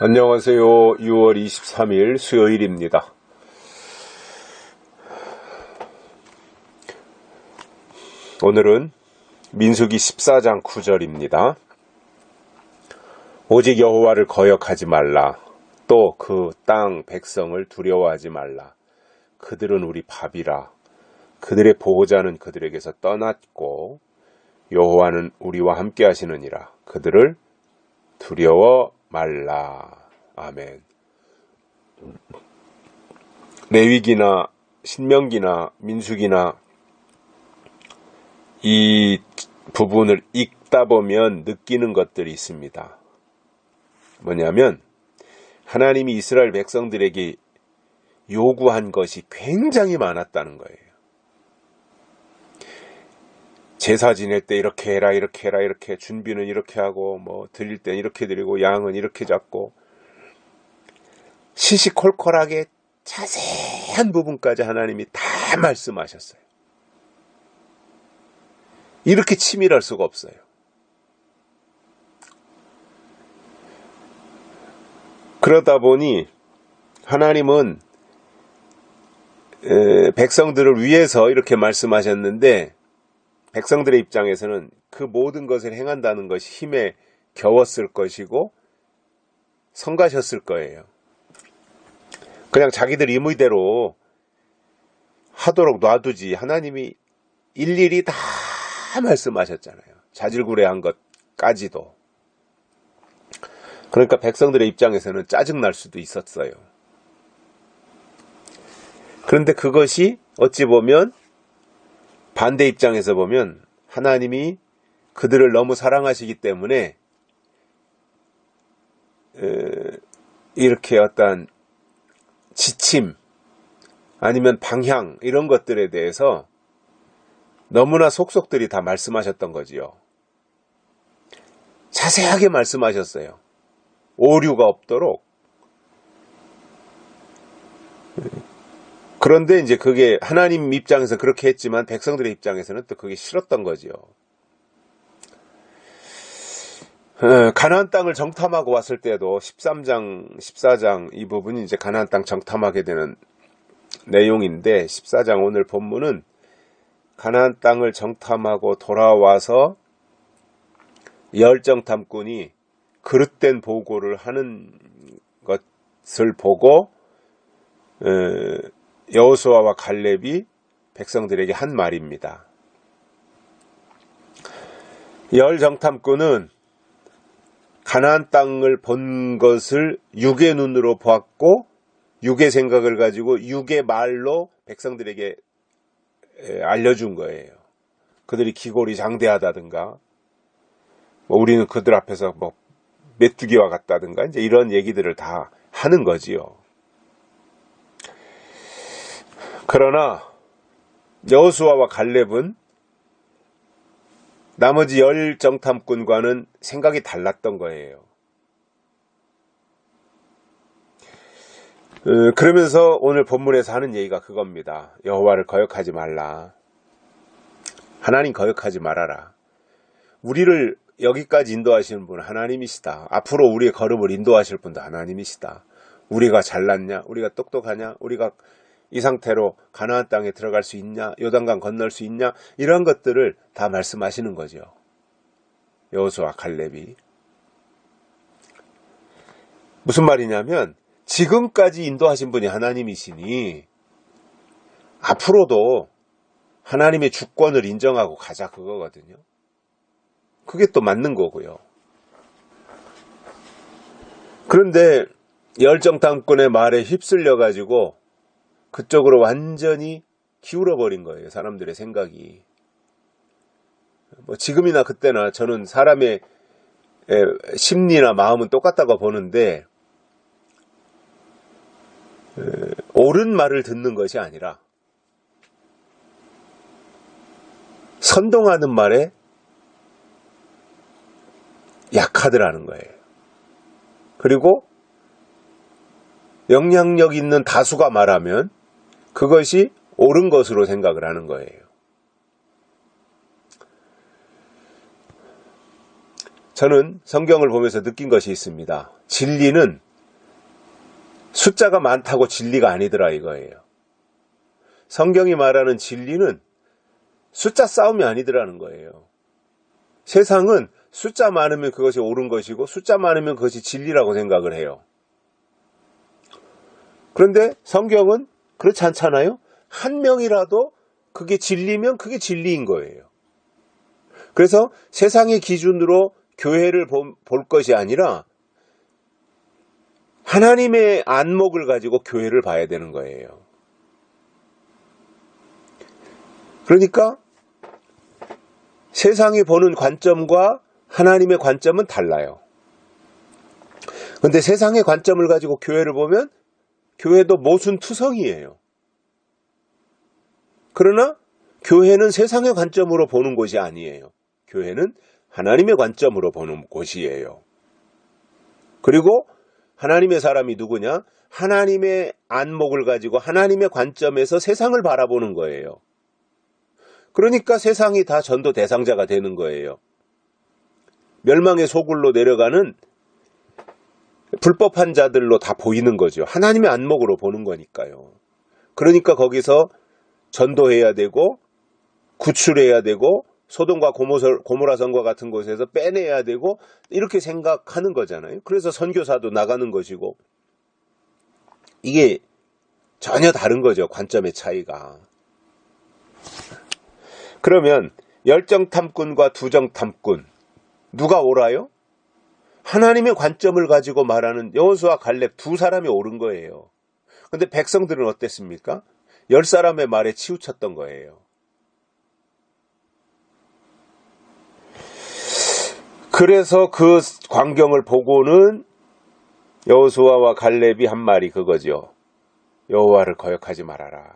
안녕하세요. 6월 23일 수요일입니다. 오늘은 민수기 14장 9절입니다. 오직 여호와를 거역하지 말라. 또 그 땅 백성을 두려워하지 말라. 그들은 우리 밥이라. 그들의 보호자는 그들에게서 떠났고 여호와는 우리와 함께 하시느니라. 그들을 두려워 말라. 아멘. 레위기나 신명기나 민수기나 이 부분을 읽다 보면 느끼는 것들이 있습니다. 뭐냐면 하나님이 이스라엘 백성들에게 요구한 것이 굉장히 많았다는 거예요. 제사 지낼 때 이렇게 해라 이렇게 해라 이렇게 준비는 이렇게 하고 뭐 드릴 땐 이렇게 드리고 양은 이렇게 잡고 시시콜콜하게 자세한 부분까지 하나님이 다 말씀하셨어요. 이렇게 치밀할 수가 없어요. 그러다 보니 하나님은 백성들을 위해서 이렇게 말씀하셨는데 백성들의 입장에서는 그 모든 것을 행한다는 것이 힘에 겨웠을 것이고 성가셨을 거예요. 그냥 자기들 임의대로 하도록 놔두지 하나님이 일일이 다 말씀하셨잖아요. 자질구레한 것까지도. 그러니까 백성들의 입장에서는 짜증날 수도 있었어요. 그런데 그것이 어찌 보면 반대 입장에서 보면 하나님이 그들을 너무 사랑하시기 때문에 이렇게 어떤 지침 아니면 방향 이런 것들에 대해서 너무나 속속들이 다 말씀하셨던 거지요. 자세하게 말씀하셨어요. 오류가 없도록. 그런데 이제 그게 하나님 입장에서 그렇게 했지만 백성들의 입장에서는 또 그게 싫었던 거지요. 어, 가나안 땅을 정탐하고 왔을 때도 13장, 14장 이 부분이 이제 가나안 땅 정탐하게 되는 내용인데 14장 오늘 본문은 가나안 땅을 정탐하고 돌아와서 열정탐꾼이 그릇된 보고를 하는 것을 보고 여호수아와 갈렙이 백성들에게 한 말입니다. 열 정탐꾼은 가나안 땅을 본 것을 육의 눈으로 보았고 육의 생각을 가지고 육의 말로 백성들에게 알려준 거예요. 그들이 기골이 장대하다든가, 뭐 우리는 그들 앞에서 뭐 메뚜기와 같다든가, 이제 이런 얘기들을 다 하는 거지요. 그러나 여수아와 갈렙은 나머지 열 정탐꾼과는 생각이 달랐던 거예요. 어, 그러면서 오늘 본문에서 하는 얘기가 그겁니다. 여호와를 거역하지 말라. 하나님 거역하지 말아라. 우리를 여기까지 인도하시는 분은 하나님이시다. 앞으로 우리의 걸음을 인도하실 분도 하나님이시다. 우리가 잘났냐? 우리가 똑똑하냐? 우리가 이 상태로 가나안 땅에 들어갈 수 있냐? 요단강 건널 수 있냐? 이런 것들을 다 말씀하시는 거죠. 여호수아 갈렙이 무슨 말이냐면 지금까지 인도하신 분이 하나님이시니 앞으로도 하나님의 주권을 인정하고 가자 그거거든요. 그게 또 맞는 거고요. 그런데 열정탐꾼의 말에 휩쓸려 가지고 그쪽으로 완전히 기울어 버린 거예요. 사람들의 생각이. 뭐 지금이나 그때나 저는 사람의 심리나 마음은 똑같다고 보는데 옳은 말을 듣는 것이 아니라 선동하는 말에 약하더라는 거예요. 그리고 영향력 있는 다수가 말하면 그것이 옳은 것으로 생각을 하는 거예요. 저는 성경을 보면서 느낀 것이 있습니다. 진리는 숫자가 많다고 진리가 아니더라 이거예요. 성경이 말하는 진리는 숫자 싸움이 아니더라는 거예요. 세상은 숫자 많으면 그것이 옳은 것이고 숫자 많으면 그것이 진리라고 생각을 해요. 그런데 성경은 그렇지 않잖아요? 한 명이라도 그게 진리면 그게 진리인 거예요. 그래서 세상의 기준으로 교회를 볼, 볼 것이 아니라 하나님의 안목을 가지고 교회를 봐야 되는 거예요. 그러니까 세상이 보는 관점과 하나님의 관점은 달라요. 근데 세상의 관점을 가지고 교회를 보면 교회도 모순 투성이에요. 그러나 교회는 세상의 관점으로 보는 곳이 아니에요. 교회는 하나님의 관점으로 보는 곳이에요. 그리고 하나님의 사람이 누구냐? 하나님의 안목을 가지고 하나님의 관점에서 세상을 바라보는 거예요. 그러니까 세상이 다 전도 대상자가 되는 거예요. 멸망의 소굴로 내려가는 불법한 자들로 다 보이는 거죠. 하나님의 안목으로 보는 거니까요. 그러니까 거기서 전도해야 되고 구출해야 되고 소돔과 고모라성과 같은 곳에서 빼내야 되고 이렇게 생각하는 거잖아요. 그래서 선교사도 나가는 것이고 이게 전혀 다른 거죠. 관점의 차이가. 그러면 열정탐꾼과 두정탐꾼 누가 옳아요? 하나님의 관점을 가지고 말하는 여호수와 갈렙 두 사람이 옳은 거예요. 근데 백성들은 어땠습니까? 열 사람의 말에 치우쳤던 거예요. 그래서 그 광경을 보고는 여호수아와 갈렙이 한 말이 그거죠. 여호와를 거역하지 말아라.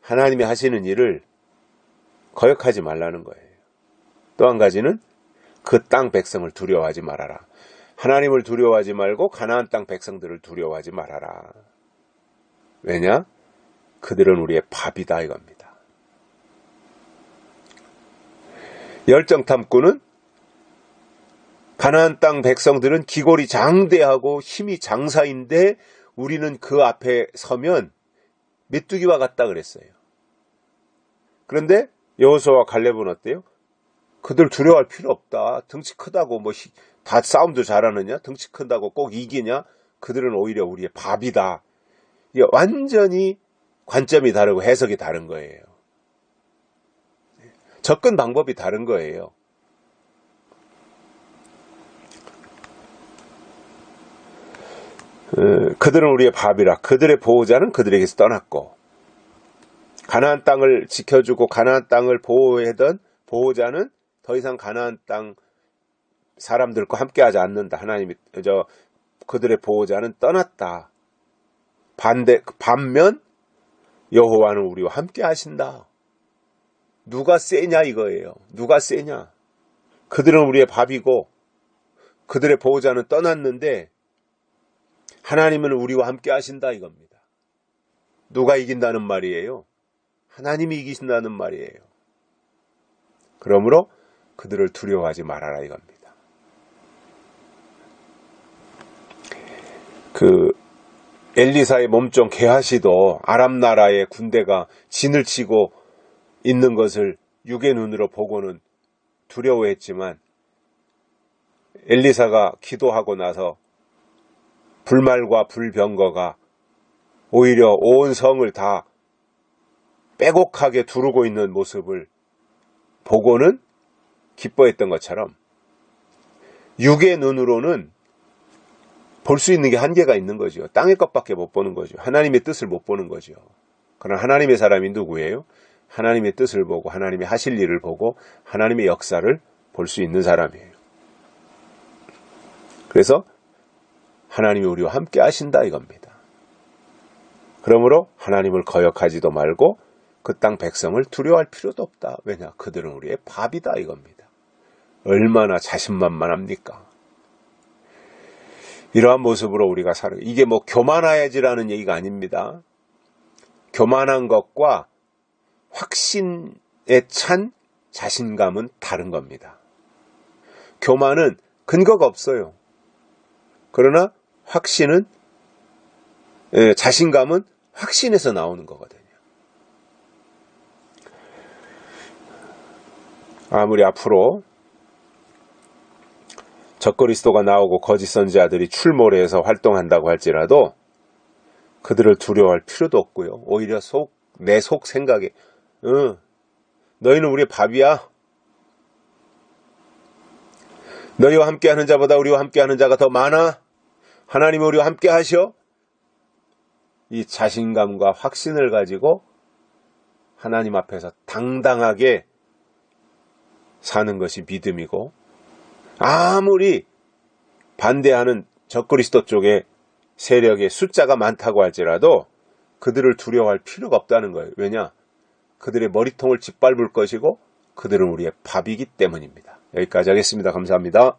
하나님이 하시는 일을 거역하지 말라는 거예요. 또 한 가지는 그 땅 백성을 두려워하지 말아라. 하나님을 두려워하지 말고 가나안 땅 백성들을 두려워하지 말아라. 왜냐? 그들은 우리의 밥이다 이겁니다. 열정 탐구는 가나안 땅 백성들은 기골이 장대하고 힘이 장사인데 우리는 그 앞에 서면 메뚜기와 같다 그랬어요. 그런데 여호수아와 갈렙은 어때요? 그들 두려워할 필요 없다. 등치 크다고 뭐 다 싸움도 잘하느냐? 등치 큰다고 꼭 이기냐? 그들은 오히려 우리의 밥이다. 이게 완전히 관점이 다르고 해석이 다른 거예요. 접근 방법이 다른 거예요. 어, 그들은 우리의 밥이라 그들의 보호자는 그들에게서 떠났고 가나안 땅을 지켜주고 가나안 땅을 보호하던 보호자는 더 이상 가나안 땅 사람들과 함께하지 않는다. 하나님이 저 그들의 보호자는 떠났다. 반대 반면 여호와는 우리와 함께 하신다. 누가 세냐 이거예요. 누가 세냐. 그들은 우리의 밥이고 그들의 보호자는 떠났는데 하나님은 우리와 함께 하신다 이겁니다. 누가 이긴다는 말이에요? 하나님이 이기신다는 말이에요. 그러므로 그들을 두려워하지 말아라 이겁니다. 그 엘리사의 몸종 게하시도 아람 나라의 군대가 진을 치고 있는 것을 육의 눈으로 보고는 두려워했지만 엘리사가 기도하고 나서 불말과 불병거가 오히려 온 성을 다 빼곡하게 두르고 있는 모습을 보고는 기뻐했던 것처럼 육의 눈으로는 볼 수 있는 게 한계가 있는 거죠. 땅의 것밖에 못 보는 거죠. 하나님의 뜻을 못 보는 거죠. 그러나 하나님의 사람이 누구예요? 하나님의 뜻을 보고 하나님의 하실 일을 보고 하나님의 역사를 볼 수 있는 사람이에요. 그래서 하나님이 우리와 함께 하신다 이겁니다. 그러므로 하나님을 거역하지도 말고 그 땅 백성을 두려워할 필요도 없다. 왜냐? 그들은 우리의 밥이다 이겁니다. 얼마나 자신만만합니까? 이러한 모습으로 우리가 살아. 이게 뭐 교만해야지라는 얘기가 아닙니다. 교만한 것과 확신에 찬 자신감은 다른 겁니다. 교만은 근거가 없어요. 그러나 확신은 예, 자신감은 확신에서 나오는 거거든요. 아무리 앞으로 적그리스도가 나오고 거짓 선지자들이 출몰 해서 활동한다고 할지라도 그들을 두려워할 필요도 없고요. 오히려 속, 내 속 생각에, 응, 너희는 우리의 밥이야. 너희와 함께하는 자보다 우리와 함께하는 자가 더 많아. 하나님이 우리와 함께 하셔. 이 자신감과 확신을 가지고 하나님 앞에서 당당하게 사는 것이 믿음이고 아무리 반대하는 적그리스도 쪽에 세력의 숫자가 많다고 할지라도 그들을 두려워할 필요가 없다는 거예요. 왜냐? 그들의 머리통을 짓밟을 것이고 그들은 우리의 밥이기 때문입니다. 여기까지 하겠습니다. 감사합니다.